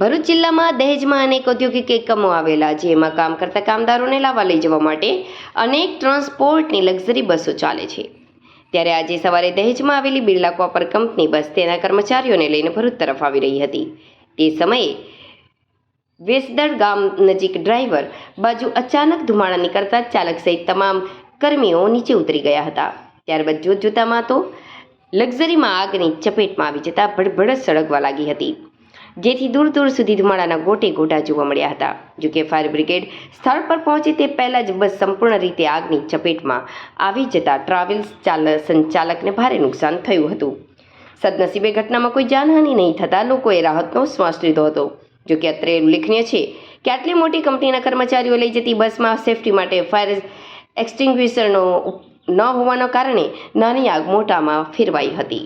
ભરૂચ જિલ્લામાં દહેજમાં અનેક ઔદ્યોગિક એકમો આવેલા જેમાં કામ કરતા કામદારોને લાવવા લઈ જવા માટે અનેક ટ્રાન્સપોર્ટની લક્ઝરી બસો ચાલે છે. ત્યારે આજે સવારે દહેજમાં આવેલી બિરલા કોપર કંપની બસ તેના કર્મચારીઓને લઈને ભરૂચ તરફ આવી રહી હતી. તે સમયે વેસદળ ગામ નજીક ડ્રાઈવર બાજુ અચાનક ધુમાડા નીકળતા ચાલક સહિત તમામ કર્મીઓ નીચે ઉતરી ગયા હતા. ત્યારબાદ જોત જોતામાં તો લક્ઝરીમાં આગની ચપેટમાં આવી જતાં ભડભડ સળગવા લાગી હતી. જેથી દૂર દૂર સુધી ધુમાડાના ગોટે ગોટા જોવા મળ્યા હતા. જોકે ફાયર બ્રિગેડ સ્થળ પર પહોંચે તે પહેલાં જ બસ સંપૂર્ણ રીતે આગની ચપેટમાં આવી જતા ટ્રાવેલ્સ ચાલ સંચાલકને ભારે નુકસાન થયું હતું. સદનસીબે ઘટનામાં કોઈ જાનહાનિ નહીં થતાં લોકોએ રાહતનો શ્વાસ લીધો હતો. જોકે અત્રે ઉલ્લેખનીય છે કે આટલી મોટી કંપનીના કર્મચારીઓ લઈ જતી બસમાં સેફટી માટે ફાયર એક્સટિંગ્વિશરનો ન હોવાના કારણે નાની આગ મોટામાં ફેરવાઈ હતી.